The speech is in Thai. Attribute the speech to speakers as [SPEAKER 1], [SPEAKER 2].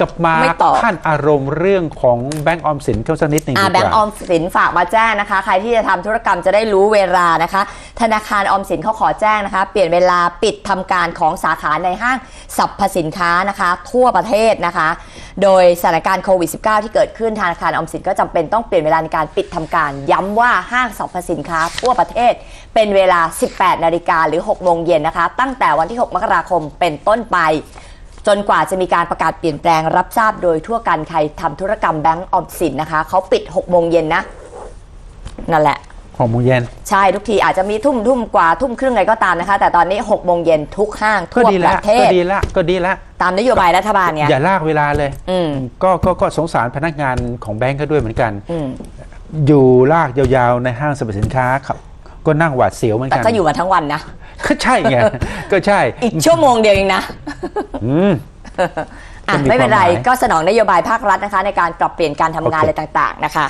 [SPEAKER 1] กลับมา
[SPEAKER 2] ไม่ตอบ
[SPEAKER 1] ขั้นอารมณ์เรื่องของแบงก์ออมสินเขาสักนิดหนึ่ง
[SPEAKER 2] อ่า
[SPEAKER 1] ดี
[SPEAKER 2] แบง
[SPEAKER 1] ก
[SPEAKER 2] ก์อ
[SPEAKER 1] ว่า
[SPEAKER 2] อมสินฝากมาแจ้งนะคะ ใครที่จะทำธุรกรรมจะได้รู้เวลานะคะ ธนาคารออมสินเขาขอแจ้งนะคะ เปลี่ยนเวลาปิดทำการของสาขาในห้างสรรพสินค้านะคะ ทั่วประเทศนะคะ โดยสถานการณ์โควิด -19 ที่เกิดขึ้นธนาคารออมสินก็จำเป็นต้องเปลี่ยนเวลาในการปิดทำการ ย้ำว่าห้างสรรพสินค้า ทั่วประเทศ เป็นเวลา 18 นาฬิกาหรือ 6 โมงเย็นนะคะ ตั้งแต่วันที่ 6 มกราคมเป็นต้นไป จนกว่าจะมีการประกาศเปลี่ยนแปลงรับทราบโดยทั่วกันใครทำธุรกรรมแบงก์ออมสินนะคะเขาปิด6โมงเย็นนะ นั่นแหละ
[SPEAKER 1] หกโมงเย็น
[SPEAKER 2] ใช่ทุกทีอาจจะมีทุ่มทุ่มกว่าทุ่มครึ่งอะไรก็ตามนะคะ แต่ตอนนี้6โมงเย็นทุกห้าง
[SPEAKER 1] ก็
[SPEAKER 2] ทั่ว
[SPEAKER 1] ดี
[SPEAKER 2] ป
[SPEAKER 1] ละ
[SPEAKER 2] ระเท
[SPEAKER 1] ก็
[SPEAKER 2] ศ
[SPEAKER 1] ดีละก็ดีละ
[SPEAKER 2] ตามนโยบายรัฐบาลเนี่ย
[SPEAKER 1] อย่าลากเวลาเลย
[SPEAKER 2] อืม
[SPEAKER 1] ก็ก็ก็สงสารพนักงานของแบงก์เขาด้วยเหมือนกัน
[SPEAKER 2] อืม
[SPEAKER 1] อยู่ลากยาวๆในห้างสรรพสินค้าครับ ก็นั่งหวาดเสียวเหมือน
[SPEAKER 2] แต่
[SPEAKER 1] กัน
[SPEAKER 2] ก็อยู่มาทั้งวันนะ
[SPEAKER 1] ก็ใช่ไง ก็ใช่
[SPEAKER 2] อีกชั่วโมงเดียวเองนะ
[SPEAKER 1] อืม
[SPEAKER 2] อะ
[SPEAKER 1] ก็มี
[SPEAKER 2] ไม่เป็นไร
[SPEAKER 1] ความหมาย
[SPEAKER 2] ก็สนองนโยบายภาครัฐนะคะ ในการปรับเปลี่ยนการทำงาน
[SPEAKER 1] โอเค
[SPEAKER 2] อะไรต่างๆนะคะ